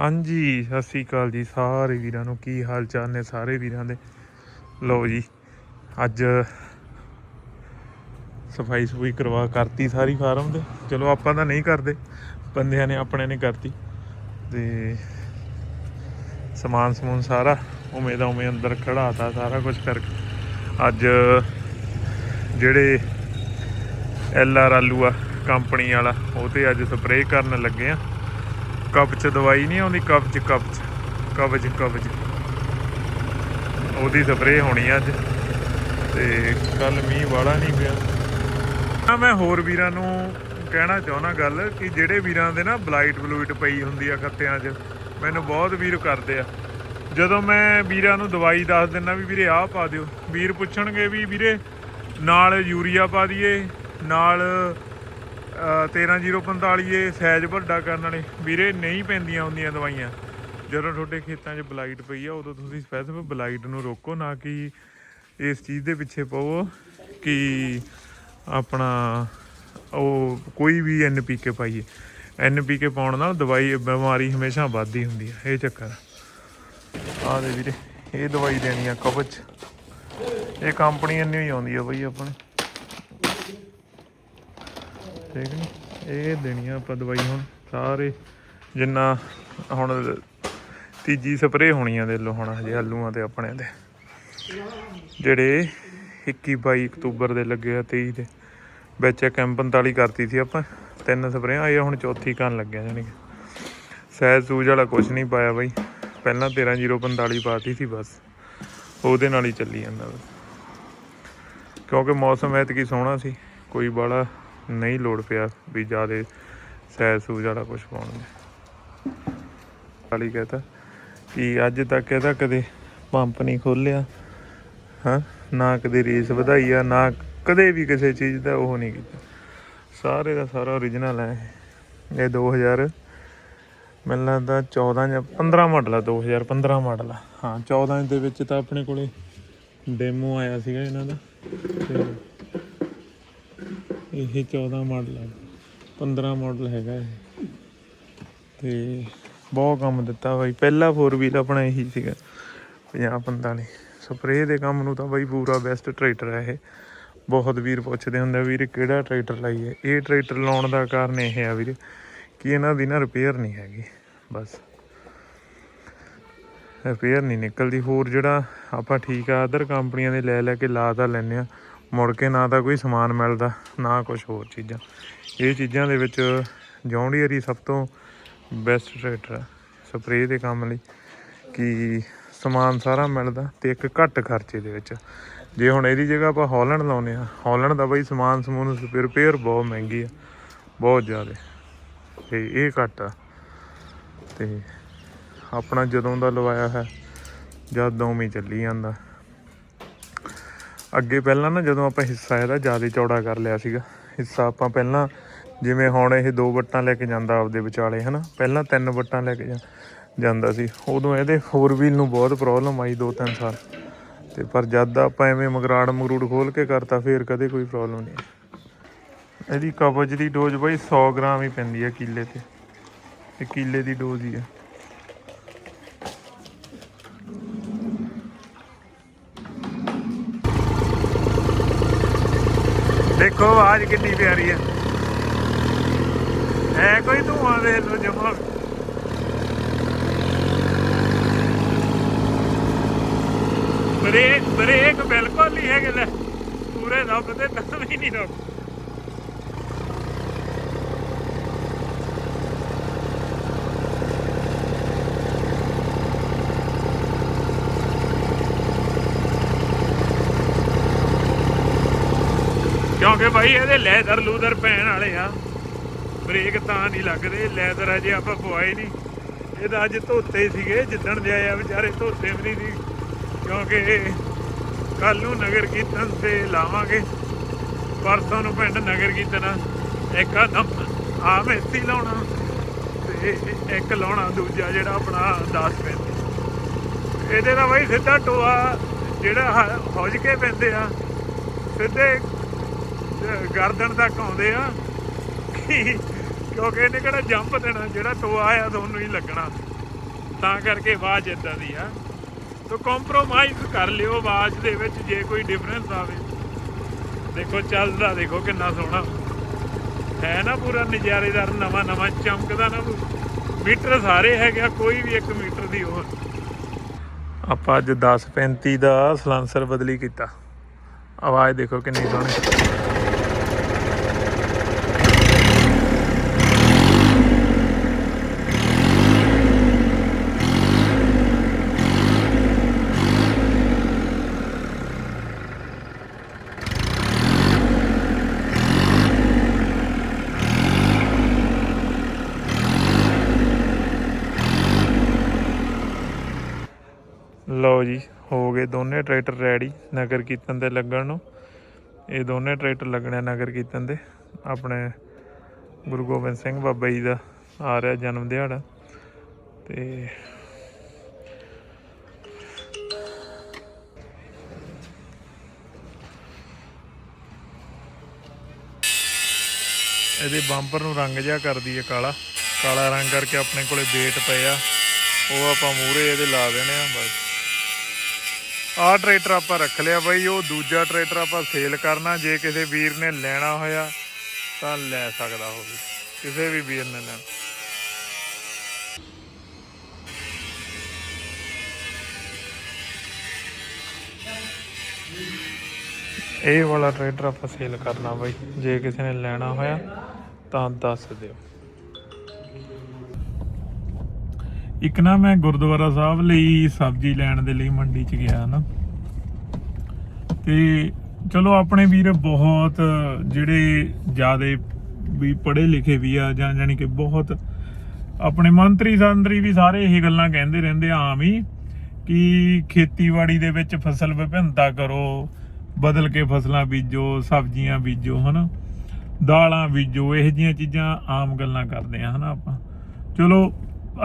ਹਾਂਜੀ, ਸਤਿ ਸ੍ਰੀ ਅਕਾਲ ਜੀ ਸਾਰੇ ਵੀਰਾਂ ਨੂੰ। ਕੀ ਹਾਲ ਚਾਲ ਨੇ ਸਾਰੇ ਵੀਰਾਂ ਦੇ? ਲਓ ਜੀ, ਅੱਜ ਸਫ਼ਾਈ ਸਫੂਈ ਕਰਵਾ ਕਰਤੀ ਸਾਰੀ ਫਾਰਮ 'ਤੇ। ਚਲੋ, ਆਪਾਂ ਤਾਂ ਨਹੀਂ ਕਰਦੇ, ਬੰਦਿਆਂ ਨੇ ਆਪਣੇ ਨੇ ਕਰਤੀ। ਤੇ ਸਮਾਨ ਸਮੂਨ ਸਾਰਾ ਉਵੇਂ ਦਾ ਉਵੇਂ ਅੰਦਰ ਖੜਾਤਾ ਸਾਰਾ ਕੁਝ ਕਰਕੇ। ਅੱਜ ਜਿਹੜੇ ਐਲ ਆਰ ਆਲੂ ਆ, ਕੰਪਨੀ ਵਾਲਾ, ਉਹ ਤੇ ਅੱਜ ਸਪਰੇਅ ਕਰਨ ਲੱਗੇ ਆ। ਕੱਪ ਦਵਾਈ ਨਹੀਂ ਆਉਂਦੀ ਕਬਜ਼ ਕਬਜ਼ ਕਬਜ਼ ਕਬਜ਼ ਉਹਦੀ ਸਪਰੇਅ ਹੋਣੀ ਅੱਜ, ਤੇ ਕੱਲ ਮੀਂਹ ਵਾਲਾ ਨਹੀਂ ਪਿਆ। ਮੈਂ ਹੋਰ ਵੀਰਾਂ ਨੂੰ ਕਹਿਣਾ ਚਾਹੁੰਦਾ ਗੱਲ ਕਿ ਜਿਹੜੇ ਵੀਰਾਂ ਦੇ ਨਾ ਬਲਾਈਟ ਬਲੂਈਟ ਪਈ ਹੁੰਦੀ ਆ ਖੱਤਿਆਂ 'ਚ, ਮੈਨੂੰ ਬਹੁਤ ਵੀਰ ਕਰਦੇ ਆ। ਜਦੋਂ ਮੈਂ ਵੀਰਾਂ ਨੂੰ ਦਵਾਈ ਦੱਸ ਦਿੰਦਾ ਵੀ ਵੀਰੇ ਆਹ ਪਾ ਦਿਓ, ਵੀਰ ਪੁੱਛਣਗੇ ਵੀ ਵੀਰੇ ਨਾਲ ਯੂਰੀਆ ਪਾ ਦਈਏ, ਨਾਲ 13045 ਇਹ ਸਾਈਜ਼ ਵੱਡਾ ਕਰਨ ਵਾਲੇ। ਵੀਰੇ, ਨਹੀਂ ਪੈਂਦੀਆਂ ਹੁੰਦੀਆਂ ਦਵਾਈਆਂ। ਜਦੋਂ ਤੁਹਾਡੇ ਖੇਤਾਂ 'ਚ ਬਲਾਈਟ ਪਈ ਆ, ਉਦੋਂ ਤੁਸੀਂ ਸਪੈਸੀਫਿਕ ਬਲਾਈਟ ਨੂੰ ਰੋਕੋ, ਨਾ ਕਿ ਇਸ ਚੀਜ਼ ਦੇ ਪਿੱਛੇ ਪਵੋ ਕਿ ਆਪਣਾ ਉਹ ਕੋਈ ਵੀ ਐਨਪੀਕੇ ਪਾਈਏ। ਐਨਪੀਕੇ ਪਾਉਣ ਨਾਲ ਦਵਾਈ, ਬਿਮਾਰੀ ਹਮੇਸ਼ਾ ਵੱਧਦੀ ਹੁੰਦੀ ਹੈ ਇਹ ਚੱਕਰ ਆ। ਦੇ ਵੀਰੇ, ਇਹ ਦਵਾਈ ਦੇਣੀ ਆ ਕਵਚ। ਇਹ ਕੰਪਨੀ ਇੰਨੀ ਹੀ ਆਉਂਦੀ ਆ ਬਈ ਆਪਣੇ। ਠੀਕ ਨੀ? ਇਹ ਦੇਣੀ ਆ ਆਪਾਂ ਦਵਾਈ ਹੁਣ, ਸਾਰੇ ਜਿੰਨਾ ਹੁਣ ਤੀਜੀ ਸਪਰੇਅ ਹੋਣੀ ਆ ਦੇ ਲੋ ਹੁਣ, ਹਜੇ ਆਲੂਆਂ ਤੇ ਆਪਣੇ ਦੇ। ਜਿਹੜੇ 21 22 ਅਕਤੂਬਰ ਦੇ ਲੱਗੇ ਆ 23 ਦੇ। ਵਿੱਚ ਇੱਕ M45 ਕਰਤੀ ਸੀ ਆਪਾਂ, ਤਿੰਨ ਸਪਰੇਆਂ, ਆਏ ਹੁਣ ਚੌਥੀ ਕਰਨ ਲੱਗਿਆ ਜਾਨੀ ਕਿ। ਸਹਿਜ ਸੂਜ ਵਾਲਾ ਕੁਝ ਨਹੀਂ ਪਾਇਆ ਬਾਈ। ਪਹਿਲਾਂ 13045 ਪਾਤੀ ਸੀ ਬਸ। ਉਹਦੇ ਨਾਲ ਹੀ ਚੱਲੀ ਜਾਂਦਾ ਕਿਉਂਕਿ ਮੌਸਮ ਐਤਕੀ ਸੋਹਣਾ ਸੀ, ਕੋਈ ਬਾਲਾ ਨਹੀਂ ਲੋੜ ਪਿਆ ਵੀ ਜਿਆਦੇ ਸੈਰ ਸੂਜ ਵਾਲਾ ਕੁਝ ਪਾਉਣ ਦੇ। ਵਾਲੀ ਕਹਤਾ ਕਿ ਅੱਜ ਤੱਕ ਇਹਦਾ ਕਦੇ ਪੰਪ ਨਹੀਂ ਖੋਲਿਆ ਹਾਂ? ਨਾ ਕਦੇ ਰੇਸ ਵਧਾਈ ਆ, ਨਾ ਕਦੇ ਵੀ ਕਿਸੇ ਚੀਜ਼ ਦਾ ਉਹ ਨਹੀਂ ਕੀਤਾ। ਸਾਰੇ ਦਾ ਸਾਰਾ ਓਰੀਜਨਲ ਹੈ ਇਹ। 2000 ਮੈਨੂੰ ਲੱਗਦਾ 14 ਜਾਂ 15 ਮਾਡਲ ਆ 2015 ਮਾਡਲ ਆ। ਹਾਂ 14 ਦੇ ਵਿੱਚ ਤਾਂ ਆਪਣੇ ਕੋਲੇ ਡੈਮੋ ਆਇਆ ਸੀਗਾ ਇਹਨਾਂ ਦਾ। ਤੇ ਇਹ 14 ਮਾਡਲ ਆ। 15 ਮਾਡਲ ਹੈਗਾ ਇਹ। ਤੇ ਬਹੁਤ ਕੰਮ ਦਿੱਤਾ ਬਾਈ। ਪਹਿਲਾ 4 ਵੀਲ ਆਪਣਾ ਇਹੀ ਸੀਗਾ 50 45 ਸਪਰੇਅ ਦੇ ਕੰਮ ਨੂੰ ਤਾਂ ਬਾਈ ਪੂਰਾ ਬੈਸਟ ਟਰੈਕਟਰ ਹੈ ਇਹ। ਬਹੁਤ ਵੀਰ ਪੁੱਛਦੇ ਹੁੰਦੇ ਵੀਰ ਕਿਹੜਾ ਟਰੈਕਟਰ ਲਾਈਏ? ਇਹ ਟਰੈਕਟਰ ਲਾਉਣ ਦਾ ਕਾਰਨ ਇਹ ਆ ਵੀਰ ਕਿ ਇਹਨਾਂ ਦੀ ਨਾ ਰਿਪੇਅਰ ਨਹੀਂ ਹੈਗੀ, ਬਸ। ਰਿਪੇਅਰ ਨਹੀਂ ਨਿਕਲਦੀ। ਹੋਰ ਜਿਹੜਾ ਆਪਾਂ ਠੀਕ ਆ ਅਦਰ ਕੰਪਨੀਆਂ ਦੇ ਲੈ ਲੈ ਕੇ ਲਾ ਤਾਂ ਲੈਂਦੇ ਆ। ਮੁੜ ਕੇ ਨਾ ਤਾਂ ਕੋਈ ਸਮਾਨ ਮਿਲਦਾ, ਨਾ ਕੁਝ ਹੋਰ ਚੀਜ਼ਾਂ। ਇਹ ਚੀਜ਼ਾਂ ਦੇ ਵਿੱਚ ਜੌਂਡੀਅਰ ਸਭ ਤੋਂ ਬੈਸਟ ਟਰੈਕਟਰ ਆ ਸਪਰੇਅ ਦੇ ਕੰਮ ਲਈ। ਕਿ ਸਮਾਨ ਸਾਰਾ ਮਿਲਦਾ ਤੇ ਇੱਕ ਘੱਟ ਖਰਚੇ ਦੇ ਵਿੱਚ। ਜੇ ਹੁਣ ਇਹਦੀ ਜਗ੍ਹਾ ਆਪਾਂ ਹਾਲੈਂਡ ਲਾਉਨੇ ਆ ਹਾਲੈਂਡ ਦਾ ਬਈ ਸਮਾਨ ਸਮੂਨ ਰਿਪੇਅਰ ਬਹੁਤ ਮਹਿੰਗੀ ਆ, ਬਹੁਤ ਜ਼ਿਆਦਾ। ਤੇ ਇਹ ਘੱਟ ਆ। ਤੇ ਆਪਣਾ ਜਦੋਂ ਦਾ ਲਵਾਇਆ ਹੈ, ਜਦ ਉਵੇਂ ਚੱਲੀ ਜਾਂਦਾ। ਅੱਗੇ ਪਹਿਲਾਂ ਨਾ ਜਦੋਂ ਆਪਾਂ ਹਿੱਸਾ ਇਹਦਾ ਜ਼ਿਆਦਾ ਚੌੜਾ ਕਰ ਲਿਆ ਸੀਗਾ, ਹਿੱਸਾ ਆਪਾਂ ਪਹਿਲਾਂ ਜਿਵੇਂ ਹੁਣ ਇਹ ਦੋ ਵੱਟਾਂ ਲੈ ਕੇ ਜਾਂਦਾ ਆਪਦੇ ਵਿਚਾਲੇ, ਹਨਾ? ਪਹਿਲਾਂ ਤਿੰਨ ਵੱਟਾਂ ਲੈ ਕੇ ਜਾ- ਜਾਂਦਾ ਸੀ। ਉਦੋਂ ਇਹਦੇ ਫੋਰ ਵੀਲ ਨੂੰ ਬਹੁਤ ਪ੍ਰੋਬਲਮ ਆਈ ਦੋ ਤਿੰਨ ਸਾਲ। ਤੇ ਪਰ ਜਦ ਆਪਾਂ ਐਵੇਂ ਮਗਰਾੜ ਮਗਰੂੜ ਖੋਲ ਕੇ ਕਰਤਾ, ਫੇਰ ਕਦੇ ਕੋਈ ਪ੍ਰੋਬਲਮ ਨਹੀਂ ਇਹਦੀ ਕਬਜ਼ ਦੀ ਡੋਜ਼ ਬਾਈ 100 ਗ੍ਰਾਮ ਹੀ ਪੈਂਦੀ ਹੈ ਕਿੱਲੇ ਤੇ। ਇਹ ਕਿੱਲੇ ਦੀ ਡੋਜ਼ ਹੀ ਹੈ ਦੇਖੋ, ਆਵਾਜ਼ ਕਿੰਨੀ ਪਿਆਰੀ ਹੈ ਹੈ ਕੋਈ ਧੂਆਂ ਦੇ ਲੋ ਜਮਾ। ਬਰੇਕ, ਬ੍ਰੇਕ ਬਿਲਕੁਲ ਨਹੀਂ ਹੈਗੇ ਲੈ। ਪੂਰੇ ਰੱਬ ਤੇ ਤਾਂ ਵੀ ਨਹੀਂ ਰੱਬ। ਕਿਉਂਕਿ ਭਾਈ ਇਹਦੇ ਲੈਦਰ ਲੂਦਰ ਪੈਣ ਵਾਲੇ ਆ। ਬ੍ਰੇਕ ਤਾਂ ਨਹੀਂ ਲੱਗਦੇ, ਲੈਦਰ ਅਜੇ ਆਪਾਂ ਪਵਾਏ ਨਹੀਂ। ਇਹ ਤਾਂ ਅੱਜ ਧੋਤੇ ਸੀਗੇ, ਜਿੱਦਣ ਦੇ ਆਏ ਆ ਵਿਚਾਰੇ, ਧੋਤੇ ਵੀ ਨਹੀਂ ਸੀ। ਕਿਉਂਕਿ ਕੱਲ ਨੂੰ ਨਗਰ ਕੀਰਤਨ ਤੇ ਲਾਵਾਂਗੇ। ਪਰਸੋਂ ਨੂੰ ਪਿੰਡ ਨਗਰ ਕੀਰਤਨ ਆ। ਇੱਕ ਆ ਆ ਮੈਸੀ ਲਾਉਣਾ ਤੇ ਇੱਕ ਲਾਉਣਾ, ਦੂਜਾ ਜਿਹੜਾ ਆਪਣਾ 10 ਪੈਂਦੇ ਇਹਦੇ ਦਾ ਬਾਈ ਸਿੱਧਾ ਟੋਆ ਜਿਹੜਾ ਹ- ਕੇ ਪੈਂਦੇ ਆ। ਸਿੱਧੇ ਗਰਦਨ ਤੱਕ ਆਉਂਦੇ ਆ। ਕਿਉਂਕਿ ਇਹਨੇ ਕਿਹੜਾ ਜੰਪ ਦੇਣਾ, ਜਿਹੜਾ ਟੋਆ ਆ ਤੁਹਾਨੂੰ ਹੀ ਲੱਗਣਾ। ਤਾਂ ਕਰਕੇ ਆਵਾਜ਼ ਇਦਾਂ ਦੀ ਆ। ਤੋ ਕੰਪਰੋਮਾਈਜ਼ ਕਰ ਲਿਓ ਆਵਾਜ਼ ਦੇ ਵਿੱਚ, ਜੇ ਕੋਈ ਡਿਫਰੈਂਸ ਆਵੇ। ਦੇਖੋ ਚੱਲਦਾ, ਦੇਖੋ ਕਿੰਨਾ ਸੋਹਣਾ। ਹੈ ਨਾ ਪੂਰਾ ਨਜ਼ਾਰੇਦਾਰ, ਨਵਾਂ ਨਵਾਂ, ਚਮਕਦਾ ਨਾ ਮੀਟਰ ਸਾਰੇ ਹੈਗੇ ਆ, ਕੋਈ ਵੀ 1 ਮੀਟਰ ਦੀ ਉਹ। ਆਪਾਂ ਅੱਜ 1035 ਦਾ ਸਲਾਂਸਰ ਬਦਲੀ ਕੀਤਾ। ਆਵਾਜ਼ ਦੇਖੋ ਕਿੰਨੀ ਸੋਹਣੀ ਲਓ ਜੀ, ਹੋ ਗਏ ਦੋਨੇ ਟਰੈਕਟਰ ਰੈਡੀ ਨਗਰ ਕੀਰਤਨ ਤੇ ਲੱਗਣ ਨੂੰ। ਇਹ ਦੋਨੇ ਟਰੈਕਟਰ ਲੱਗਣੇ ਨਗਰ ਕੀਰਤਨ ਦੇ। ਆਪਣੇ ਗੁਰੂ ਗੋਬਿੰਦ ਸਿੰਘ ਬਾਬਾ ਜੀ ਦਾ ਆ ਰਿਹਾ ਜਨਮ ਦਿਹਾੜਾ ਤੇ ਇਹਦੇ ਬੰਪਰ ਨੂੰ ਰੰਗ ਜਿਹਾ ਕਰਦੀ ਹੈ ਕਾਲਾ। ਕਾਲਾ ਰੰਗ ਕਰਕੇ ਆਪਣੇ ਕੋਲੇ ਵੇਟ ਪਏ ਆ। ਉਹ ਆਪਾਂ ਮੂਰੇ ਇਹਦੇ ਲਾ ਦੇਣੇ ਆ ਬਸ। ਆਹ ਟਰੈਕਟਰ ਆਪਾਂ ਰੱਖ ਲਿਆ ਬਾਈ, ਉਹ ਦੂਜਾ ਟਰੈਕਟਰ ਆਪਾਂ ਸੇਲ ਕਰਨਾ, ਜੇ ਕਿਸੇ ਵੀਰ ਨੇ ਲੈਣਾ ਹੋਇਆ ਤਾਂ ਲੈ ਸਕਦਾ ਹੋਵੇ ਕਿਸੇ ਵੀ ਵੀਰ ਨੇ ਲੈਣਾ। ਇਹ ਵਾਲਾ ਟਰੈਕਟਰ ਆਪਾਂ ਸੇਲ ਕਰਨਾ ਬਾਈ, ਜੇ ਕਿਸੇ ਨੇ ਲੈਣਾ ਹੋਇਆ ਤਾਂ ਦੱਸ ਦਿਓ। ਇੱਕ ਨਾ ਮੈਂ ਗੁਰਦੁਆਰਾ ਸਾਹਿਬ ਲਈ ਸਬਜ਼ੀ ਲੈਣ ਦੇ ਲਈ ਮੰਡੀ ਚ ਗਿਆ ਨਾ। ਤੇ ਚਲੋ ਆਪਣੇ ਵੀਰ ਬਹੁਤ ਜਿਹੜੇ ਜਿਆਦੇ ਵੀ ਪੜ੍ਹੇ ਲਿਖੇ ਵੀ ਆ ਜਾਂ ਜਾਨੀ ਕਿ ਬਹੁਤ ਆਪਣੇ ਮੰਤਰੀ ਸੰਤਰੀ ਵੀ ਸਾਰੇ ਇਹ ਗੱਲਾਂ ਕਹਿੰਦੇ ਰਹਿੰਦੇ ਆਮ ਹੀ ਕਿ ਖੇਤੀਬਾੜੀ ਦੇ ਵਿੱਚ ਫਸਲ ਵਿਭਿੰਨਤਾ ਕਰੋ, ਬਦਲ ਕੇ ਫਸਲਾਂ ਬੀਜੋ, ਸਬਜ਼ੀਆਂ ਬੀਜੋ, ਹਨਾ? ਦਾਲਾਂ ਬੀਜੋ, ਇਹੋ ਜਿਹੀਆਂ ਚੀਜ਼ਾਂ ਆਮ ਗੱਲਾਂ ਕਰਦੇ ਆ, ਹਨਾ ਆਪਾਂ। ਚਲੋ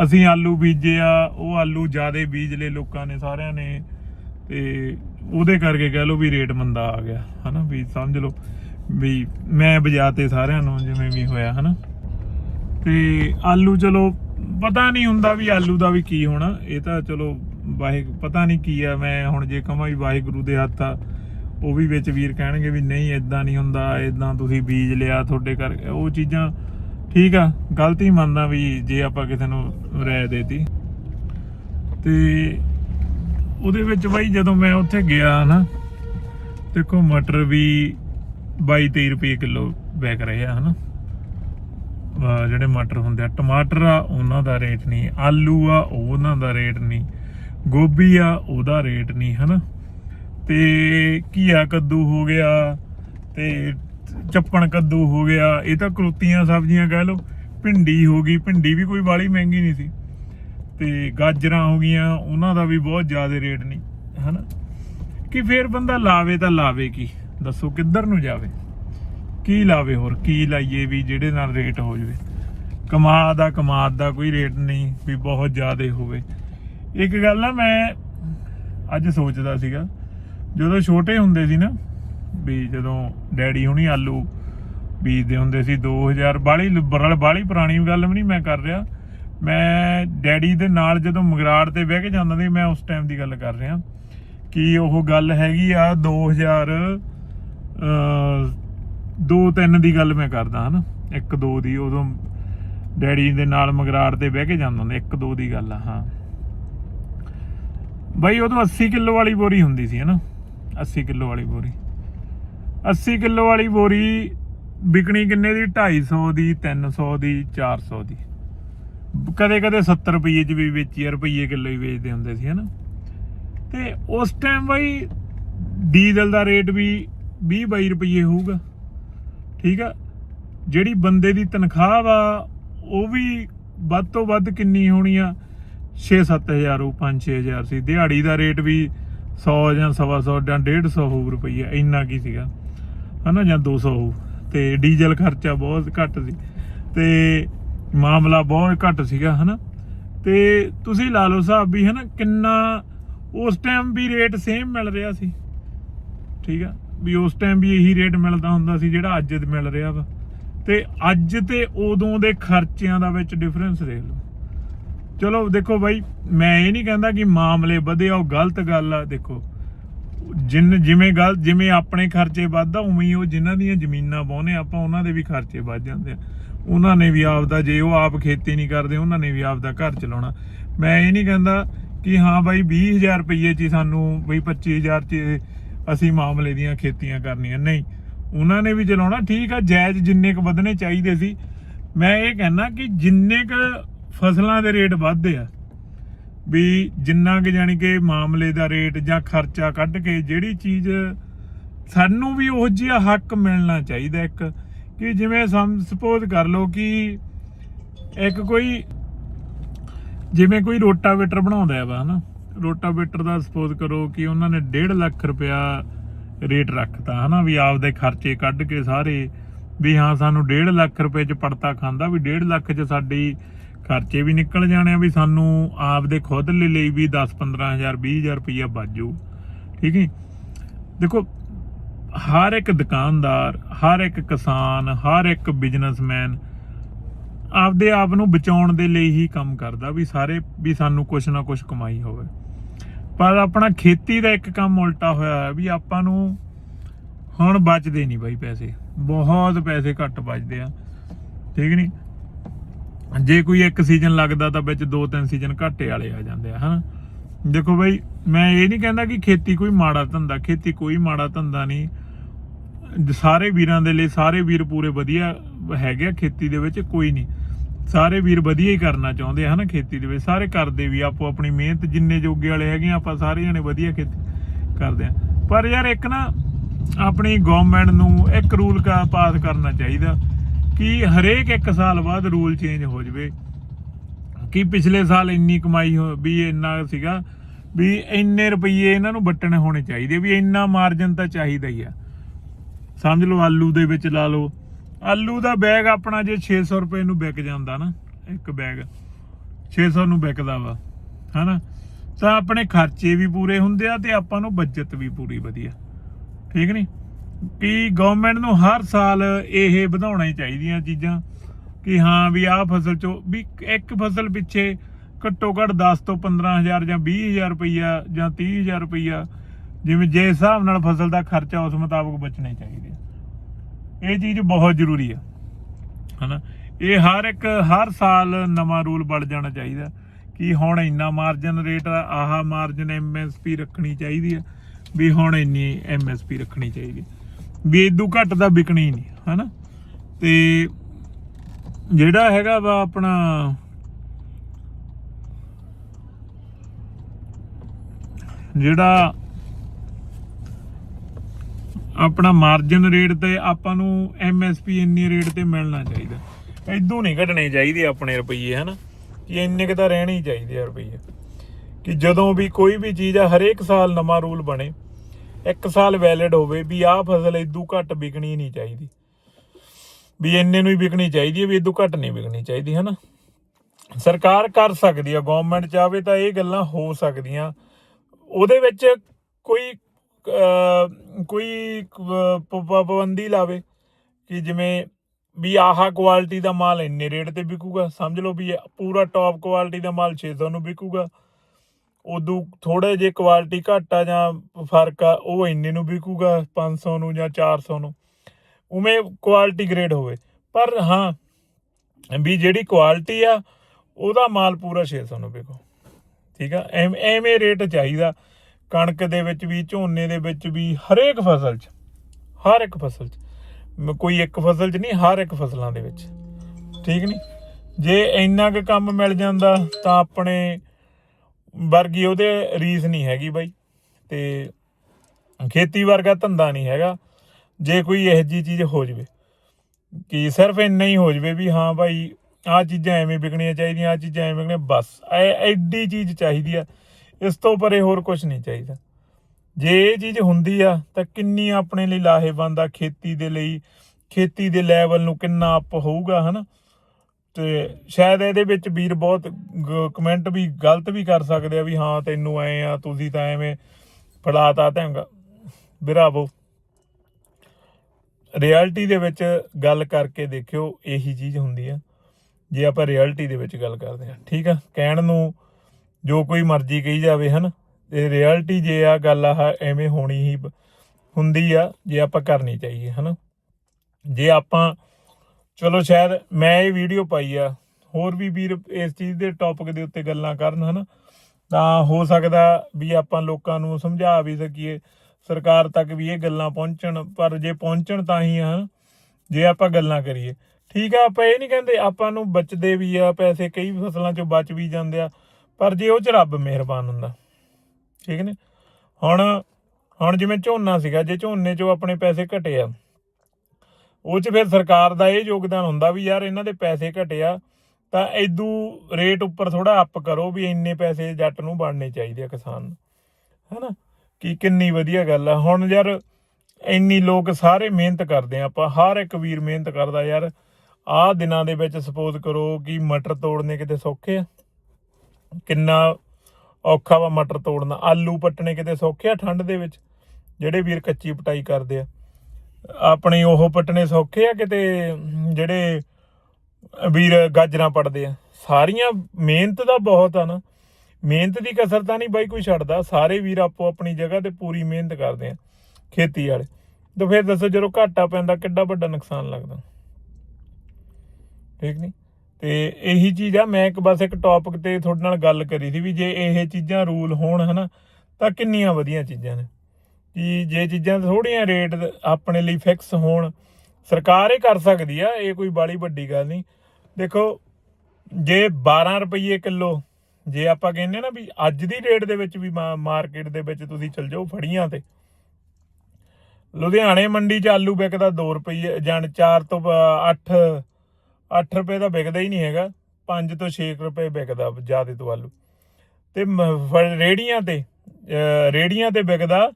ਅਸੀਂ ਆਲੂ ਬੀਜੇ ਆ, ਉਹ ਆਲੂ ਜਿਆਦੇ ਬੀਜ ਲਏ ਲੋਕਾਂ ਨੇ, ਸਾਰਿਆਂ ਨੇ। ਤੇ ਉਹਦੇ ਕਰਕੇ ਕਹਿ ਲਓ ਵੀ ਰੇਟ ਮੰਦਾ ਆ ਗਿਆ, ਹਨਾ? ਵੀ ਸਮਝ ਲਓ ਵੀ ਮੈਂ ਬਜਾਤੇ ਸਾਰਿਆਂ ਨੂੰ ਜਿਵੇਂ ਵੀ ਹੋਇਆ, ਹਨਾ? ਤੇ ਆਲੂ ਚਲੋ, ਪਤਾ ਨਹੀਂ ਹੁੰਦਾ ਵੀ ਆਲੂ ਦਾ ਵੀ ਕੀ ਹੋਣਾ। ਇਹ ਤਾਂ ਚਲੋ ਵਾਹਿ ਪਤਾ ਨਹੀਂ ਕੀ ਆ, ਮੈਂ ਹੁਣ ਜੇ ਕਹਾਂ ਵੀ ਵਾਹਿਗੁਰੂ ਦੇ ਹੱਥ ਆ, ਉਹ ਵੀ ਵਿੱਚ ਵੀਰ ਕਹਿਣਗੇ ਵੀ ਨਹੀਂ ਇਦਾਂ ਨਹੀਂ ਹੁੰਦਾ ਇਦਾਂ ਤੁਸੀਂ ਬੀਜ ਲਿਆ ਤੁਹਾਡੇ ਕਰਕੇ ਉਹ ਚੀਜ਼ਾਂ ਠੀਕ ਆ, ਗਲਤੀ ਮੰਨਦਾ ਵੀ ਜੇ ਆਪਾਂ ਕਿਸੇ ਨੂੰ ਰਾਇ ਦੇਤੀ। ਤੇ ਉਹਦੇ ਵਿੱਚ ਬਾਈ ਜਦੋਂ ਮੈਂ ਉੱਥੇ ਗਿਆ ਨਾ, ਦੇਖੋ ਮਟਰ ਵੀ 22 23 ਰੁਪਏ ਕਿਲੋ ਵਿਕ ਰਹੇ ਆ, ਹਨਾ? ਅਹ ਜਿਹੜੇ ਮਟਰ ਹੁੰਦੇ ਆ, ਟਮਾਟਰ ਆ, ਉਹਨਾਂ ਦਾ ਰੇਟ ਨਹੀਂ, ਆਲੂ ਆ, ਉਹਨਾਂ ਦਾ ਰੇਟ ਨਹੀਂ, ਗੋਭੀ ਆ, ਉਹਦਾ ਰੇਟ ਨਹੀਂ, ਹਨਾ? ਤੇ ਘੀਆ ਕੱਦੂ ਹੋ ਗਿਆ, ਤੇ ਚੱਪਣ ਕੱਦੂ ਹੋ ਗਿਆ, ਇਹ ਤਾਂ ਕਰੋਤੀਆਂ ਸਬਜ਼ੀਆਂ ਕਹਿ ਲਓ, ਭਿੰਡੀ ਹੋ ਗਈ, ਭਿੰਡੀ ਵੀ ਕੋਈ ਬਾਲੀ ਮਹਿੰਗੀ ਨਹੀਂ ਸੀ। ਤੇ ਗਾਜਰਾਂ ਹੋ ਗਈਆਂ, ਉਹਨਾਂ ਦਾ ਵੀ ਬਹੁਤ ਜ਼ਿਆਦਾ ਰੇਟ ਨਹੀਂ, ਹਨਾ? ਕਿ ਫੇਰ ਬੰਦਾ ਲਾਵੇ ਤਾਂ ਲਾਵੇ ਕੀ? ਦੱਸੋ ਕਿੱਧਰ ਨੂੰ ਜਾਵੇ? ਕੀ ਲਾਵੇ ਹੋਰ? ਕੀ ਲਾਈਏ ਵੀ ਜਿਹੜੇ ਨਾਲ ਰੇਟ ਹੋ ਜਵੇ? ਕਮਾਦ ਦਾ ਕਮਾਦ ਦਾ ਕੋਈ ਰੇਟ ਨਹੀਂ, ਵੀ ਬਹੁਤ ਜ਼ਿਆਦਾ ਹੋਵੇ। ਇੱਕ ਗੱਲ ਨਾ ਮੈਂ ਅੱਜ ਸੋਚਦਾ ਸੀਗਾ, ਜਦੋਂ ਛੋਟੇ ਹੁੰਦੇ ਸੀ ਨਾ ਵੀ ਜਦੋਂ ਡੈਡੀ ਹੁਣੀ ਆਲੂ ਬੀਜਦੇ ਹੁੰਦੇ ਸੀ 2000 ਬਾਲੀ, ਬਰਲ ਬਾਲੀ ਪੁਰਾਣੀ ਗੱਲ ਵੀ ਨਹੀਂ ਮੈਂ ਕਰ ਰਿਹਾ। ਮੈਂ ਡੈਡੀ ਦੇ ਨਾਲ ਜਦੋਂ ਮਗਰਾੜ ਤੇ ਬਹਿ ਕੇ ਜਾਂਦਾ ਸੀ, ਮੈਂ ਉਸ ਟਾਈਮ ਦੀ ਗੱਲ ਕਰ ਰਿਹਾ ਕਿ ਉਹ ਗੱਲ ਹੈਗੀ ਆ 2000 ਅ ਦੋ ਤਿੰਨ ਦੀ ਗੱਲ ਮੈਂ ਕਰਦਾ, ਹਨਾ? ਇੱਕ ਦੋ ਦੀ, ਉਦੋਂ ਡੈਡੀ ਦੇ ਨਾਲ ਮਗਰਾੜ ਤੇ ਬਹਿ ਕੇ ਜਾਂਦਾ ਹੁੰਦਾ, ਇੱਕ ਦੋ ਦੀ ਗੱਲ ਆ, ਹਾਂ। ਬਾਈ, ਉਦੋਂ 80 ਕਿਲੋ ਵਾਲੀ ਬੋਰੀ ਹੁੰਦੀ ਸੀ, ਹਨਾ? 80 ਕਿਲੋ ਵਾਲੀ ਬੋਰੀ। 80 ਕਿਲੋ ਵਾਲੀ ਬੋਰੀ ਵਿਕਣੀ ਕਿੰਨੇ ਦੀ? 250 ਦੀ 300 ਦੀ 400 ਦੀ। ਕਦੇ ਕਦੇ 70 ਰੁਪਏ ਚ ਵੀ ਵੇਚੀ ਰੁਪਏ ਕਿਲੋ ਹੀ ਵੇਚਦੇ ਹੁੰਦੇ ਸੀ, ਹਨਾ? ਤੇ ਉਸ ਟਾਈਮ ਬਾਈ ਡੀਜ਼ਲ ਦਾ ਰੇਟ ਵੀ 20 22 ਰੁਪਏ ਹੋਊਗਾ, ਠੀਕ ਆ? ਜਿਹੜੀ ਬੰਦੇ ਦੀ ਤਨਖਾਹ ਵਾ, ਉਹ ਵੀ ਵੱਧ ਤੋਂ ਵੱਧ ਕਿੰਨੀ ਹੋਣੀ ਆ? 6-7000 ਉਹ 5-6000 ਸੀ। ਦਿਹਾੜੀ ਦਾ ਰੇਟ ਵੀ 100 ਜਾਂ 100 ਜਾਂ 150 ਹੋਊ ਰੁਪਈਆ, ਇੰਨਾ ਕੀ ਸੀਗਾ? ਹਨਾ, ਜਾਂ 200 ਹੋਊ। ਤੇ ਡੀਜ਼ਲ ਖਰਚਾ ਬਹੁਤ ਘੱਟ ਸੀ। ਤੇ ਮਾਮਲਾ ਬਹੁਤ ਘੱਟ ਸੀਗਾ, ਹਨਾ। ਤੇ ਤੁਸੀਂ ਲਾ ਲਓ ਹਿਸਾਬ ਵੀ, ਹਨਾ, ਕਿੰਨਾ ਉਸ ਟਾਈਮ ਵੀ ਰੇਟ ਸੇਮ ਮਿਲ ਰਿਹਾ ਸੀ। ਠੀਕ ਆ? ਵੀ ਉਸ ਟਾਈਮ ਵੀ ਇਹੀ ਰੇਟ ਮਿਲਦਾ ਹੁੰਦਾ ਸੀ ਜਿਹੜਾ ਅੱਜ ਮਿਲ ਰਿਹਾ ਵਾ। ਤੇ ਅੱਜ ਤੇ ਉਦੋਂ ਦੇ ਖਰਚਿਆਂ ਦਾ ਵਿੱਚ ਡਿਫਰੈਂਸ ਦੇਖ ਲਓ। ਚਲੋ, ਦੇਖੋ ਬਾਈ, ਮੈਂ ਇਹ ਨਹੀਂ ਕਹਿੰਦਾ ਕਿ ਮਾਮਲੇ ਵਧੇ ਆ ਉਹ ਗਲਤ ਗੱਲ ਆ, ਦੇਖੋ। ਜਿੰਨ ਜਿਵੇਂ ਗੱਲ ਜਿਵੇਂ ਆਪਣੇ ਖਰਚੇ ਵੱਧਦਾ, ਉਵੇਂ ਹੀ ਉਹ ਜਿਨ੍ਹਾਂ ਦੀਆਂ ਜ਼ਮੀਨਾਂ ਵਾਹੁੰਦੇ ਆਪਾਂ ਉਹਨਾਂ ਦੇ ਵੀ ਖਰਚੇ ਵੱਧ ਜਾਂਦੇ ਆ। ਉਹਨਾਂ ਨੇ ਵੀ ਆਪਦਾ ਜੇ ਉਹ ਆਪ ਖੇਤੀ ਨਹੀਂ ਕਰਦੇ, ਉਹਨਾਂ ਨੇ ਵੀ ਆਪਦਾ ਘਰ ਚਲਾਉਣਾ। ਮੈਂ ਇਹ ਨਹੀਂ ਕਹਿੰਦਾ ਕਿ ਹਾਂ ਬਾਈ 20000 ਰੁਪਏ 'ਚ ਸਾਨੂੰ ਬਈ 25000 'ਚ ਅਸੀਂ ਮਾਮਲੇ ਦੀਆਂ ਖੇਤੀਆਂ ਕਰਨੀਆਂ। ਨਹੀਂ, ਉਹਨਾਂ ਨੇ ਵੀ ਚਲਾਉਣਾ। ਠੀਕ ਆ, ਜਾਇਜ਼ ਜਿੰਨੇ ਕੁ ਵਧਣੇ ਚਾਹੀਦੇ ਸੀ। ਮੈਂ ਇਹ ਕਹਿੰਦਾ ਕਿ ਜਿੰਨੇ ਕੁ ਫਸਲਾਂ ਦੇ ਰੇਟ ਵੱਧਦੇ ਆ ਵੀ ਜਿੰਨਾ ਕਿ ਜਾਣੀ ਕਿ ਮਾਮਲੇ ਦਾ ਰੇਟ ਜਾਂ ਖਰਚਾ ਕੱਢ ਕੇ ਜਿਹੜੀ ਚੀਜ਼ ਸਾਨੂੰ ਵੀ ਉਹ ਜਿਹਾ ਹੱਕ ਮਿਲਣਾ ਚਾਹੀਦਾ ਇੱਕ, ਕਿ ਜਿਵੇਂ ਸਪੋਜ਼ ਕਰ ਲਓ ਕਿ ਇੱਕ ਕੋਈ, ਜਿਵੇਂ ਕੋਈ ਰੋਟਾਵੇਟਰ ਬਣਾਉਂਦਾ ਵਾ, ਹਨਾ? ਰੋਟਾਵੇਟਰ ਦਾ ਸਪੋਜ਼ ਕਰੋ ਕਿ ਉਹਨਾਂ ਨੇ 1.5 ਲੱਖ ਰੁਪਇਆ ਰੇਟ ਰੱਖਤਾ, ਹਨਾ? ਵੀ ਆਪਦੇ ਖਰਚੇ ਕੱਢ ਕੇ ਸਾਰੇ, ਵੀ ਹਾਂ, ਸਾਨੂੰ 1.5 ਲੱਖ ਰੁਪਏ ਚ ਪੜਤਾ ਖਾਂਦਾ, ਵੀ 1.5 ਲੱਖ ਚ ਸਾਡੀ ਖਰਚੇ ਵੀ ਨਿਕਲ ਜਾਣੇ ਆ ਵੀ ਸਾਨੂੰ ਆਪ ਦੇ ਖੁਦ ਲਈ ਲਈ ਵੀ 10 15000 20000 ਰੁਪਇਆ ਬਾਜੂ। ਠੀਕ ਹੈ ਦੇਖੋ, ਹਰ ਇੱਕ ਦੁਕਾਨਦਾਰ, ਹਰ ਇੱਕ ਕਿਸਾਨ, ਹਰ ਇੱਕ ਬਿਜ਼ਨਸਮੈਨ ਆਪਦੇ ਆਪ ਨੂੰ ਬਚਾਉਣ ਦੇ ਲਈ ਹੀ ਕੰਮ ਕਰਦਾ ਵੀ ਸਾਰੇ, ਵੀ ਸਾਨੂੰ ਕੁਛ ਨਾ ਕੁਛ ਕਮਾਈ ਹੋਵੇ। ਪਰ ਆਪਣਾ ਖੇਤੀ ਦਾ ਇੱਕ ਕੰਮ ਉਲਟਾ ਹੋਇਆ ਹੈ ਵੀ ਆਪਾਂ ਨੂੰ ਹੁਣ ਬਚਦੇ ਨਹੀਂ ਬਾਈ ਪੈਸੇ। ਬਹੁਤ ਪੈਸੇ ਘੱਟ ਬਚਦੇ ਆ। ਠੀਕ ਨਹੀਂ ਜੇ ਕੋਈ ਇੱਕ ਸੀਜ਼ਨ ਲੱਗਦਾ ਤਾਂ ਵਿੱਚ ਦੋ ਤਿੰਨ ਸੀਜ਼ਨ ਘਾਟੇ ਵਾਲੇ ਆ ਜਾਂਦੇ ਆ ਹਨਾ? ਦੇਖੋ ਬਾਈ ਮੈਂ ਇਹ ਨਹੀਂ ਕਹਿੰਦਾ ਕਿ ਖੇਤੀ ਕੋਈ ਮਾੜਾ ਧੰਦਾ ਖੇਤੀ ਕੋਈ ਮਾੜਾ ਧੰਦਾ ਨਹੀਂ। ਸਾਰੇ ਵੀਰਾਂ ਦੇ ਲਈ ਸਾਰੇ ਵੀਰ ਪੂਰੇ ਵਧੀਆ ਹੈਗੇ ਆ ਖੇਤੀ ਦੇ ਵਿੱਚ ਕੋਈ ਨਹੀਂ। ਸਾਰੇ ਵੀਰ ਵਧੀਆ ਹੀ ਕਰਨਾ ਚਾਹੁੰਦੇ ਆ ਹਨਾ ਖੇਤੀ ਦੇ ਵਿੱਚ। ਸਾਰੇ ਕਰਦੇ ਵੀ ਆਪੋ ਆਪਣੀ ਮਿਹਨਤ ਜਿੰਨੇ ਜੋਗੇ ਵਾਲੇ ਹੈਗੇ ਆ, ਆਪਾਂ ਸਾਰੇ ਜਣੇ ਵਧੀਆ ਖੇਤੀ ਕਰਦੇ ਆ। ਪਰ ਯਾਰ ਇੱਕ ਨਾ ਆਪਣੀ ਗਵਰਨਮੈਂਟ ਨੂੰ ਇੱਕ ਰੂਲ ਕਾ ਪਾਸ ਕਰਨਾ ਚਾਹੀਦਾ। ਕਿ ਹਰੇਕ ਇੱਕ ਸਾਲ ਬਾਅਦ ਰੂਲ ਚੇਂਜ ਹੋ ਜਵੇ। ਕਿ ਪਿਛਲੇ ਸਾਲ ਇੰਨੀ ਕਮਾਈ ਹੋ- ਵੀ ਇੰਨਾ ਸੀਗਾ ਵੀ ਇੰਨੇ ਰੁਪਏ ਇਹਨਾਂ ਨੂੰ ਵੱਟਣੇ ਹੋਣੇ ਚਾਹੀਦੇ, ਵੀ ਇੰਨਾ ਮਾਰਜਨ ਤਾਂ ਚਾਹੀਦਾ ਹੀ ਆ। ਸਮਝ ਲਓ ਆਲੂ ਦੇ ਵਿੱਚ ਲਾ ਲਓ। ਆਲੂ ਦਾ ਬੈਗ ਆਪਣਾ ਜੇ 600 ਰੁਪਏ ਨੂੰ ਵਿਕ ਜਾਂਦਾ ਨਾ, ਇੱਕ ਬੈਗ 600 ਨੂੰ ਵਿਕਦਾ ਵਾ, ਹਨਾ? ਤਾਂ ਆਪਣੇ ਖਰਚੇ ਵੀ ਪੂਰੇ ਹੁੰਦੇ ਆ ਤੇ ਆਪਾਂ ਨੂੰ ਬਚਤ ਵੀ ਪੂਰੀ ਵਧੀਆ। ਠੀਕ ਨਹੀਂ ਕਿ ਗਵਰਨਮੈਂਟ ਨੂੰ ਹਰ ਸਾਲ ਇਹ ਵਧਾਉਣਾ ਹੀ ਚਾਹੀਦੀਆਂ ਚੀਜ਼ਾਂ ਕਿ ਹਾਂ ਵੀ ਆਹ ਫਸਲ ਚੋਂ ਵੀ ਇੱਕ ਫਸਲ ਪਿੱਛੇ ਘੱਟੋ ਘੱਟ 10 ਤੋਂ 15000 ਜਾਂ 20000 ਰੁਪਈਆ ਜਾਂ 30000 ਰੁਪਈਆ ਜਿਵੇਂ ਜੇ ਹਿਸਾਬ ਨਾਲ ਫਸਲ ਦਾ ਖਰਚਾ ਉਸ ਮੁਤਾਬਕ ਬਚਣੇ ਚਾਹੀਦੇ ਆ। ਇਹ ਚੀਜ਼ ਬਹੁਤ ਜ਼ਰੂਰੀ ਆ। ਹਨਾ? ਇਹ ਹਰ ਇੱਕ ਹਰ ਸਾਲ ਨਵਾਂ ਰੂਲ ਬਣ ਜਾਣਾ ਚਾਹੀਦਾ ਕਿ ਹੁਣ ਇੰਨਾ ਮਾਰਜਨ ਰੇਟ ਆਹ ਮਾਰਜਨ ਐਮਐਸਪੀ ਰੱਖਣੀ ਚਾਹੀਦੀ ਆ, ਵੀ ਹੁਣ ਇੰਨੀ ਐਮਐਸਪੀ ਰੱਖਣੀ ਚਾਹੀਦੀ ਵੀ ਇਦੋਂ ਘੱਟ ਦਾ ਵਿਕਣੀ ਨਹੀਂ, ਹਨਾ? ਤੇ ਜਿਹੜਾ ਹੈਗਾ ਵਾ ਆਪਣਾ ਜਿਹੜਾ ਆਪਣਾ ਮਾਰਜਨ ਰੇਟ ਤੇ ਆਪਾਂ ਨੂੰ ਐਮਐਸਪੀ ਇੰਨੀ ਰੇਟ ਤੇ ਮਿਲਣਾ ਚਾਹੀਦਾ। ਇਦੋਂ ਨਹੀਂ ਘਟਣੇ ਚਾਹੀਦੇ ਆਪਣੇ ਰੁਪਈਏ, ਹਨਾ? ਕਿ ਇੰਨੇ ਕਿ ਤਾਂ ਰਹਿਣੇ ਹੀ ਚਾਹੀਦੇ ਆ ਰੁਪਈਏ। ਕਿ ਜਦੋਂ ਵੀ ਕੋਈ ਵੀ ਚੀਜ਼ ਆ, ਹਰੇਕ ਸਾਲ ਨਵਾਂ ਰੂਲ ਬਣੇ। ਇੱਕ ਸਾਲ ਵੈਲਿਡ ਹੋਵੇ ਵੀ ਆਹ ਫਸਲ ਇਦੋਂ ਘੱਟ ਵਿਕਣੀ ਨਹੀਂ ਚਾਹੀਦੀ। ਵੀ ਇੰਨੇ ਨੂੰ ਹੀ ਵਿਕਣੀ ਚਾਹੀਦੀ ਹੈ ਵੀ ਇਦੋਂ ਘੱਟ ਨਹੀਂ ਵਿਕਣੀ ਚਾਹੀਦੀ ਹੈ ਨਾ ਸਰਕਾਰ ਕਰ ਸਕਦੀ ਆ ਗਵਰਨਮੈਂਟ ਚਾਹਵੇ ਤਾਂ ਇਹ ਗੱਲਾਂ ਹੋ ਸਕਦੀਆਂ। ਉਹਦੇ ਵਿੱਚ ਕੋਈ ਕੋਈ ਪਾਬੰਦੀ ਲਾਵੇ ਕਿ ਜਿਵੇਂ ਵੀ ਆਹ ਕੁਆਲਿਟੀ ਦਾ ਮਾਲ ਇੰਨੇ ਰੇਟ ਤੇ ਵਿਕੂਗਾ। ਸਮਝ ਲਓ ਵੀ ਪੂਰਾ ਟੌਪ ਕੁਆਲਿਟੀ ਦਾ ਮਾਲ 600 ਨੂੰ ਵਿਕੂਗਾ। ਉਦੋਂ ਥੋੜੇ ਜੇ ਕੁਆਲਿਟੀ ਘੱਟ ਆ ਜਾਂ ਫ਼ਰਕ ਆ, ਉਹ ਇੰਨੇ ਨੂੰ ਵਿਕੂਗਾ 500 ਨੂੰ ਜਾਂ 400 ਨੂੰ, ਉਵੇਂ ਕੁਆਲਿਟੀ ਗ੍ਰੇਡ ਹੋਵੇ। ਪਰ ਹਾਂ, ਵੀ ਜਿਹੜੀ ਕੁਆਲਿਟੀ ਆ, ਉਹਦਾ ਮਾਲ ਪੂਰਾ 600 ਨੂੰ ਵਿਕੋ। ਠੀਕ ਆ? ਐਵੇਂ ਐਵੇਂ ਰੇਟ ਚਾਹੀਦਾ। ਕਣਕ ਦੇ ਵਿੱਚ ਵੀ, ਝੋਨੇ ਦੇ ਵਿੱਚ ਵੀ, ਹਰੇਕ ਫਸਲ 'ਚ ਹਰ ਇੱਕ ਫਸਲ 'ਚ। ਕੋਈ ਇੱਕ ਫਸਲ 'ਚ ਨਹੀਂ, ਹਰ ਇੱਕ ਫਸਲਾਂ ਦੇ ਵਿੱਚ। ਠੀਕ ਨਹੀਂ ਜੇ ਇੰਨਾ ਕੁ ਕੰਮ ਮਿਲ ਜਾਂਦਾ, ਤਾਂ ਆਪਣੇ ਵਰਗੀ ਉਹਦੇ ਰੀਸ ਨਹੀਂ ਹੈਗੀ ਬਾਈ ਤੇ ਖੇਤੀ ਵਰਗਾ ਧੰਦਾ ਨਹੀਂ ਹੈਗਾ, ਜੇ ਕੋਈ ਇਹੋ ਜੀ ਚੀਜ਼ ਹੋ ਜਵੇ, ਕਿ ਸਿਰਫ ਇੰਨਾ ਹੀ ਹੋ ਜਵੇ ਵੀ ਹਾਂ ਭਾਈ ਆਹ ਚੀਜ਼ਾਂ ਐਵੇਂ ਵਿਕਣੀਆਂ ਚਾਹੀਦੀਆਂ, ਆਹ ਚੀਜ਼ਾਂ ਐਵੇਂ ਵਿਕਣੀਆਂ, ਬਸ ਐ ਐਡੀ ਚੀਜ਼ ਚਾਹੀਦੀ ਆ, ਇਸ ਤੋਂ ਪਰੇ ਹੋਰ ਕੁਝ ਨਹੀਂ ਚਾਹੀਦਾ। ਜੇ ਇਹ ਚੀਜ਼ ਹੁੰਦੀ ਆ, ਤਾਂ ਕਿੰਨੀ ਆਪਣੇ ਲਈ ਲਾਹੇਵੰਦ ਆ ਖੇਤੀ ਦੇ ਲਈ, ਖੇਤੀ ਦੇ ਲੈਵਲ ਨੂੰ ਕਿੰਨਾ ਅਪ ਹੋਊਗਾ, ਹਨਾ? ਤੇ ਸ਼ਾਇਦ ਇਹਦੇ ਵਿੱਚ ਵੀਰ ਬਹੁਤ ਕਮੈਂਟ ਵੀ ਗਲਤ ਵੀ ਕਰ ਸਕਦੇ ਆ ਵੀ ਹਾਂ, ਤੈਨੂੰ ਐ ਆ, ਤੁਸੀਂ ਤਾਂ ਐਵੇਂ ਫੜਾਤਾ ਤੈਂਗਾ ਬਰਾਵੋ। ਰਿਐਲਿਟੀ ਦੇ ਵਿੱਚ ਗੱਲ ਕਰਕੇ ਦੇਖਿਓ, ਇਹੀ ਚੀਜ਼ ਹੁੰਦੀ ਆ। ਜੇ ਆਪਾਂ ਰਿਐਲਿਟੀ ਦੇ ਵਿੱਚ ਗੱਲ ਕਰਦੇ ਹਾਂ ਠੀਕ ਆ? ਕਹਿਣ ਨੂੰ ਜੋ ਕੋਈ ਮਰਜ਼ੀ ਕਹੀ ਜਾਵੇ, ਹਨ? ਤੇ ਰਿਐਲਿਟੀ ਜੇ ਆ ਗੱਲ ਆ ਐਵੇਂ ਹੋਣੀ ਹੀ ਹੁੰਦੀ ਆ, ਜੇ ਆਪਾਂ ਕਰਨੀ ਚਾਹੀਏ, ਹਨਾ? ਜੇ ਆਪਾਂ ਚਲੋ ਸ਼ਾਇਦ ਮੈਂ ਇਹ ਵੀਡੀਓ ਪਾਈ ਆ। ਹੋਰ ਵੀ ਵੀਰ ਇਸ ਚੀਜ਼ ਦੇ ਟੌਪਿਕ ਦੇ ਉੱਤੇ ਗੱਲਾਂ ਕਰਨ, ਹਨਾ? ਤਾਂ ਹੋ ਸਕਦਾ ਵੀ ਆਪਾਂ ਲੋਕਾਂ ਨੂੰ ਸਮਝਾ ਵੀ ਸਕੀਏ, ਸਰਕਾਰ ਤੱਕ ਵੀ ਇਹ ਗੱਲਾਂ ਪਹੁੰਚਣ, ਪਰ ਜੇ ਪਹੁੰਚਣ ਤਾਂ ਹੀ ਹਨ? ਜੇ ਆਪਾਂ ਗੱਲਾਂ ਕਰੀਏ। ਠੀਕ ਆ, ਆਪਾਂ ਇਹ ਨਹੀਂ ਕਹਿੰਦੇ ਆਪਾਂ ਨੂੰ ਬਚਦੇ ਵੀ ਆ, ਪੈਸੇ ਕਈ ਫਸਲਾਂ ਚੋਂ ਬਚ ਵੀ ਜਾਂਦੇ ਆ, ਪਰ ਜੇ ਉਹ ਚ ਰੱਬ ਮਿਹਰਬਾਨ ਹੁੰਦਾ। ਠੀਕ ਨੇ? ਹੁਣ ਹੁਣ ਜਿਵੇਂ ਝੋਨਾ ਸੀਗਾ, ਜੇ ਝੋਨੇ ਚੋਂ ਆਪਣੇ ਪੈਸੇ ਘਟੇ ਆ ਉਹ ਚ ਫਿਰ ਸਰਕਾਰ ਦਾ ਇਹ ਯੋਗਦਾਨ ਹੁੰਦਾ ਵੀ ਯਾਰ ਇਹਨਾਂ ਦੇ ਪੈਸੇ ਘਟੇ ਆ ਤਾਂ ਇਦੂ ਰੇਟ ਉੱਪਰ ਥੋੜਾ ਅਪ ਕਰੋ ਵੀ ਇੰਨੇ ਪੈਸੇ ਜੱਟ ਨੂੰ ਬਣਨੇ ਚਾਹੀਦੇ ਆ ਕਿਸਾਨ ਨੂੰ, ਹੈਨਾ? ਕਿ ਕਿੰਨੀ ਵਧੀਆ ਗੱਲ ਆ। ਹੁਣ ਯਾਰ ਇੰਨੀ ਲੋਕ ਸਾਰੇ ਮਿਹਨਤ ਕਰਦੇ ਆ ਆਪਾਂ, ਹਰ ਇੱਕ ਵੀਰ ਮਿਹਨਤ ਕਰਦਾ ਯਾਰ। ਆਹ ਦਿਨਾਂ ਦੇ ਵਿੱਚ ਸਪੋਜ਼ ਕਰੋ ਕਿ ਮਟਰ ਤੋੜਨੇ ਕਿਤੇ ਸੌਖੇ ਆ। ਕਿੰਨਾ ਔਖਾ ਵਾ ਮਟਰ ਤੋੜਨਾ। ਆਲੂ ਪੱਟਣੇ ਕਿਤੇ ਸੌਖੇ ਆ ਠੰਡ ਦੇ ਵਿੱਚ, ਜਿਹੜੇ ਵੀਰ ਕੱਚੀ ਪਟਾਈ ਕਰਦੇ ਆ। ਆਪਣੇ ਉਹ ਪੱਟਣੇ ਸੌਖੇ ਆ ਕਿਤੇ, ਜਿਹੜੇ ਵੀਰ ਗਾਜਰਾਂ ਪੜਦੇ ਆ। ਸਾਰੀਆਂ ਮਿਹਨਤ ਦਾ ਬਹੁਤ ਆ ਨਾ। ਮਿਹਨਤ ਦੀ ਕਸਰ ਤਾਂ ਨਹੀਂ ਬਾਈ ਕੋਈ ਛੱਡਦਾ। ਸਾਰੇ ਵੀਰ ਆਪੋ ਆਪਣੀ ਜਗ੍ਹਾ ਤੇ ਪੂਰੀ ਮਿਹਨਤ ਕਰਦੇ ਆ, ਖੇਤੀ ਵਾਲੇ। ਤਾਂ ਫਿਰ ਦੱਸੋ ਜਦੋਂ ਘਾਟਾ ਪੈਂਦਾ, ਕਿੱਡਾ ਵੱਡਾ ਨੁਕਸਾਨ ਲੱਗਦਾ। ਠੀਕ ਨਹੀਂ ਤੇ ਇਹੀ ਚੀਜ਼ ਆ, ਮੈਂ ਇੱਕ ਬਸ ਇੱਕ ਟੌਪਿਕ ਤੇ ਤੁਹਾਡੇ ਨਾਲ ਗੱਲ ਕਰੀ ਸੀ ਵੀ ਜੇ ਇਹ ਚੀਜ਼ਾਂ ਰੂਲ ਹੋਣ ਹਨਾ, ਤਾਂ ਕਿੰਨੀਆਂ ਵਧੀਆ ਚੀਜ਼ਾਂ ਨੇ। ਕਿ ਜੇ ਚੀਜ਼ਾਂ ਥੋੜੀਆਂ ਰੇਟ ਆਪਣੇ ਲਈ ਫਿਕਸ ਹੋਣ, ਸਰਕਾਰ ਹੀ ਕਰ ਸਕਦੀ ਆ, ਇਹ ਕੋਈ ਬਾਲੀ ਵੱਡੀ ਗੱਲ ਨਹੀਂ। ਦੇਖੋ, ਜੇ 12 ਰੁਪਏ ਕਿਲੋ, ਜੇ ਆਪਾਂ ਕਹਿੰਦੇ ਨਾ ਵੀ ਅੱਜ ਦੀ ਡੇਟ ਦੇ ਵਿੱਚ ਵੀ ਮਾਰਕੀਟ ਦੇ ਵਿੱਚ ਤੁਸੀਂ ਚਲ ਜਾਓ ਫੜੀਆਂ ਤੇ। ਲੁਧਿਆਣੇ ਮੰਡੀ 'ਚ ਆਲੂ ਵਿਕਦਾ 2 ਰੁਪਏ ਜਾਨ 4 ਤੋਂ 8 8 ਰੁਪਏ ਦਾ ਵਿਕਦਾ ਹੀ ਨਹੀਂ ਹੈਗਾ 5 ਤੋਂ 6 ਰੁਪਏ ਵਿਕਦਾ ਜ਼ਿਆਦਾ ਤੋਂ ਆਲੂ। ਤੇ ਮ- ਫ- ਰੇਹੜੀਆਂ ਤੇ, ਅਹ, ਰੇਹੜੀਆਂ ਤੇ ਵਿਕਦਾ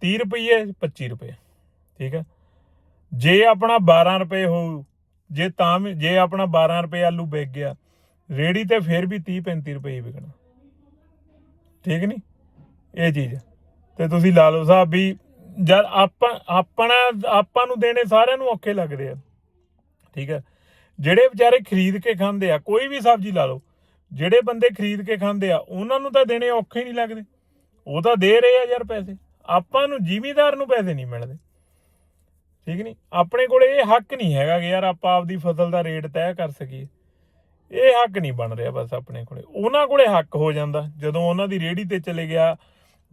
30 ਰੁਪਏ 25 ਰੁਪਏ ਠੀਕ ਹੈ। ਜੇ ਆਪਣਾ 12 ਰੁਪਏ ਹੋਊ, ਜੇ ਤਾਂ ਵੀ, ਜੇ ਆਪਣਾ 12 ਰੁਪਏ ਆਲੂ ਵਿਕ ਗਿਆ ਰੇੜੀ ਤੇ ਫਿਰ ਵੀ 30 35 ਰੁਪਏ ਹੀ ਵਿਕਣਾ। ਠੀਕ ਨਹੀਂ ਇਹ ਚੀਜ਼ ਹੈ। ਤੇ ਤੁਸੀਂ ਲਾ ਲਓ ਸਾਹਿਬ ਵੀ, ਜਦ ਆਪਾਂ, ਆਪਣਾ, ਆਪਾਂ ਨੂੰ ਦੇਣੇ ਸਾਰਿਆਂ ਨੂੰ ਔਖੇ ਲੱਗਦੇ ਆ। ਠੀਕ ਹੈ। ਜਿਹੜੇ ਵਿਚਾਰੇ ਖਰੀਦ ਕੇ ਖਾਂਦੇ ਆ, ਕੋਈ ਵੀ ਸਬਜ਼ੀ ਲਾ ਲਓ, ਜਿਹੜੇ ਬੰਦੇ ਖਰੀਦ ਕੇ ਖਾਂਦੇ ਆ, ਉਹਨਾਂ ਨੂੰ ਤਾਂ ਦੇਣੇ ਔਖੇ ਨਹੀਂ ਲੱਗਦੇ। ਉਹ ਤਾਂ ਦੇ ਰਹੇ ਆ ਯਾਰ ਪੈਸੇ। ਆਪਾਂ ਨੂੰ ਜ਼ਿਮੀਦਾਰ ਨੂੰ ਪੈਸੇ ਨਹੀਂ ਮਿਲਦੇ। ਠੀਕ ਨਹੀਂ ਆਪਣੇ ਕੋਲ ਇਹ ਹੱਕ ਨਹੀਂ ਹੈਗਾ ਕਿ ਯਾਰ ਆਪਾਂ ਆਪਦੀ ਫਸਲ ਦਾ ਰੇਟ ਤੈਅ ਕਰ ਸਕੀਏ। ਇਹ ਹੱਕ ਨਹੀਂ ਬਣ ਰਿਹਾ ਬਸ ਆਪਣੇ ਕੋਲੇ। ਉਹਨਾਂ ਕੋਲੇ ਹੱਕ ਹੋ ਜਾਂਦਾ। ਜਦੋਂ ਉਹਨਾਂ ਦੀ ਰੇੜੀ ਤੇ ਚਲੇ ਗਿਆ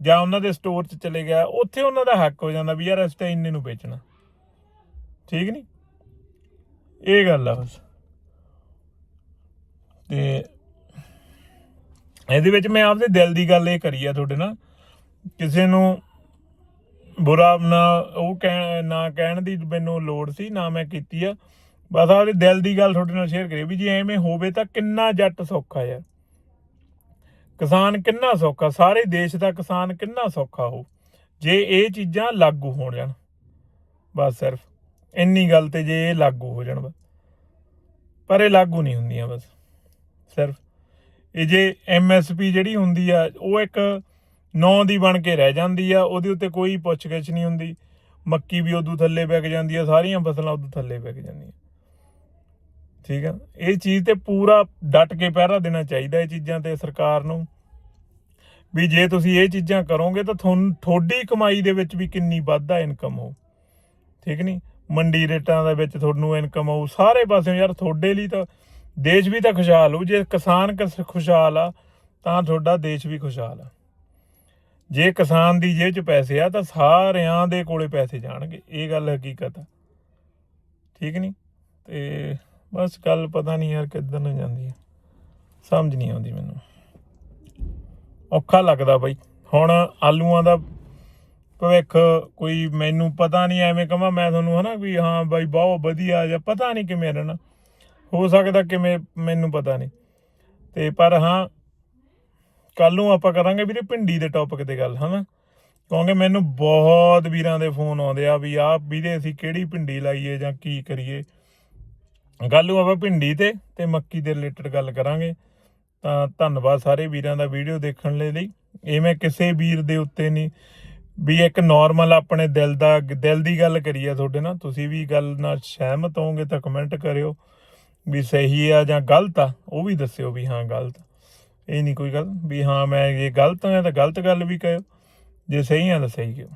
ਜਾਂ ਉਹਨਾਂ ਦੇ ਸਟੋਰ 'ਚ ਚਲੇ ਗਿਆ, ਉੱਥੇ ਉਹਨਾਂ ਦਾ ਹੱਕ ਹੋ ਜਾਂਦਾ ਵੀ ਯਾਰ ਅਸੀਂ ਤਾਂ ਇੰਨੇ ਨੂੰ ਵੇਚਣਾ। ਠੀਕ ਨਹੀਂ ਇਹ ਗੱਲ ਆ ਬਸ। ਤੇ ਇਹਦੇ ਵਿੱਚ ਮੈਂ ਆਪਦੇ ਦਿਲ ਦੀ ਗੱਲ ਇਹ ਕਰੀ ਆ ਤੁਹਾਡੇ ਨਾਲ ਕਿਸੇ ਨੂੰ ਬੁਰਾ ਨਾ, ਉਹ ਕਹਿ ਨਾ ਕਹਿਣ ਦੀ ਮੈਨੂੰ ਲੋੜ ਸੀ, ਨਾ ਮੈਂ ਕੀਤੀ ਆ। ਬਸ ਆਪਦੇ ਦਿਲ ਦੀ ਗੱਲ ਤੁਹਾਡੇ ਨਾਲ ਸ਼ੇਅਰ ਕਰੀ ਵੀ ਜੇ ਐਵੇਂ ਹੋਵੇ ਤਾਂ ਕਿੰਨਾ ਜੱਟ ਸੌਖਾ ਯਾਰ। ਕਿਸਾਨ ਕਿੰਨਾ ਸੌਖਾ, ਸਾਰੇ ਦੇਸ਼ ਦਾ ਕਿਸਾਨ ਕਿੰਨਾ ਸੌਖਾ ਹੋ ਜੇ ਇਹ ਚੀਜ਼ਾਂ ਲਾਗੂ ਹੋਣ ਜਾਣ। ਬਸ ਸਿਰਫ ਇੰਨੀ ਗੱਲ ਤੇ ਜੇ ਇਹ ਲਾਗੂ ਹੋ ਜਾਣ ਬਸ। ਪਰ ਇਹ ਲਾਗੂ ਨਹੀਂ ਹੁੰਦੀਆਂ ਬਸ। ਸਿਰਫ ਇਹ ਜੇ ਐਮਐਸਪੀ ਜਿਹੜੀ ਹੁੰਦੀ ਆ, ਉਹ ਇੱਕ ਨਾਂ ਦੀ ਬਣ ਕੇ ਰਹਿ ਜਾਂਦੀ ਆ, ਉਹਦੇ ਉੱਤੇ ਕੋਈ ਪੁੱਛਗਿੱਛ ਨਹੀਂ ਹੁੰਦੀ। ਮੱਕੀ ਵੀ ਉਦੋਂ ਥੱਲੇ ਵਿਕ ਜਾਂਦੀ ਆ, ਸਾਰੀਆਂ ਫਸਲਾਂ ਉਦੋਂ ਥੱਲੇ ਵਿਕ ਜਾਂਦੀਆਂ। ਠੀਕ ਆ? ਇਹ ਚੀਜ਼ ਤੇ ਪੂਰਾ ਡਟ ਕੇ ਪਹਿਰਾ ਦੇਣਾ ਚਾਹੀਦਾ ਇਹ ਚੀਜ਼ਾਂ ਤੇ ਸਰਕਾਰ ਨੂੰ। ਵੀ ਜੇ ਤੁਸੀਂ ਇਹ ਚੀਜ਼ਾਂ ਕਰੋਗੇ ਤਾਂ ਤੁਹਾਨੂੰ ਤੁਹਾਡੀ ਕਮਾਈ ਦੇ ਵਿੱਚ ਵੀ ਕਿੰਨੀ ਵਾਧਾ ਇਨਕਮ ਹੋ ਠੀਕ ਨਹੀਂ ਮੰਡੀ ਰੇਟਾਂ ਦੇ ਵਿੱਚ ਤੁਹਾਨੂੰ ਇਨਕਮ ਆਊ, ਸਾਰੇ ਪਾਸਿਓਂ ਯਾਰ ਤੁਹਾਡੇ ਲਈ ਤਾਂ ਦੇਸ਼ ਵੀ ਤਾਂ ਖੁਸ਼ਹਾਲ ਹੋ ਜੇ ਕਿਸਾਨ ਕਸ- ਖੁਸ਼ਹਾਲ ਆ, ਤਾਂ ਤੁਹਾਡਾ ਦੇਸ਼ ਵੀ ਖੁਸ਼ਹਾਲ ਆ। ਜੇ ਕਿਸਾਨ ਦੀ ਜੇਬ 'ਚ ਪੈਸੇ ਆ, ਤਾਂ ਸਾਰਿਆਂ ਦੇ ਕੋਲੇ ਪੈਸੇ ਜਾਣਗੇ। ਇਹ ਗੱਲ ਹਕੀਕਤ ਆ। ਠੀਕ ਨਹੀਂ? ਤੇ ਬਸ ਗੱਲ ਪਤਾ ਨਹੀਂ ਯਾਰ ਕਿੱਧਰ ਨੂੰ ਜਾਂਦੀ ਹੈ ਸਮਝ ਨਹੀਂ ਆਉਂਦੀ ਮੈਨੂੰ। ਔਖਾ ਲੱਗਦਾ ਬਾਈ। ਹੁਣ ਆਲੂਆਂ ਦਾ ਭਵਿੱਖ ਕੋਈ ਮੈਨੂੰ ਪਤਾ ਨਹੀਂ, ਐਵੇਂ ਕਹਾਂ ਮੈਂ ਤੁਹਾਨੂੰ ਹਨਾ ਵੀ ਹਾਂ ਬਾਈ ਬਹੁਤ ਵਧੀਆ ਜਾਂ ਪਤਾ ਨਹੀਂ ਕਿਵੇਂ ਰਹਿਣਾ। ਹੋ ਸਕਦਾ ਕਿਵੇਂ, ਮੈਨੂੰ ਪਤਾ ਨਹੀਂ। ਤੇ ਪਰ ਹਾਂ ਕੱਲ ਨੂੰ ਆਪਾਂ ਕਰਾਂਗੇ ਵੀਰੇ ਭਿੰਡੀ ਦੇ ਟੌਪਿਕ ਤੇ ਗੱਲ, ਹਨਾ? ਕਿਉਂਕਿ ਮੈਨੂੰ ਬਹੁਤ ਵੀਰਾਂ ਦੇ ਫੋਨ ਆਉਂਦੇ ਆ ਵੀ ਆਹ ਵੀਰੇ ਅਸੀਂ ਕਿਹੜੀ ਭਿੰਡੀ ਲਾਈਏ ਜਾਂ ਕੀ ਕਰੀਏ। ਕੱਲ ਨੂੰ ਆਪਾਂ ਭਿੰਡੀ ਤੇ ਤੇ ਮੱਕੀ ਦੇ ਰਿਲੇਟਡ ਗੱਲ ਕਰਾਂਗੇ। ਤਾਂ ਧੰਨਵਾਦ ਸਾਰੇ ਵੀਰਾਂ ਦਾ ਵੀਡੀਓ ਦੇਖਣ ਲਈ ਲਈ। ਇਹ ਮੈਂ ਕਿਸੇ ਵੀਰ ਦੇ ਉੱਤੇ ਨਹੀਂ, ਵੀ ਇੱਕ ਨਾਰਮਲ ਆਪਣੇ ਦਿਲ ਦਾ, ਦਿਲ ਦੀ ਗੱਲ ਕਰੀ ਆ ਤੁਹਾਡੇ ਨਾਲ, ਤੁਸੀਂ ਵੀ ਗੱਲ ਨਾਲ ਸਹਿਮਤ ਹੋਵੋਗੇ ਤਾਂ ਕਮੈਂਟ ਕਰਿਓ। ਵੀ ਸਹੀ ਆ ਜਾਂ ਗਲਤ ਆ, ਉਹ ਵੀ ਦੱਸਿਓ ਵੀ ਹਾਂ ਗਲਤ। ਇਹ ਨਹੀਂ ਕੋਈ ਗੱਲ ਵੀ ਹਾਂ ਮੈਂ ਇਹ ਗਲਤ ਹਾਂ ਤਾਂ ਗਲਤ ਗੱਲ ਵੀ ਕਹਿਓ ਜੇ ਸਹੀ ਆ ਤਾਂ ਸਹੀ ਕਿਉਂ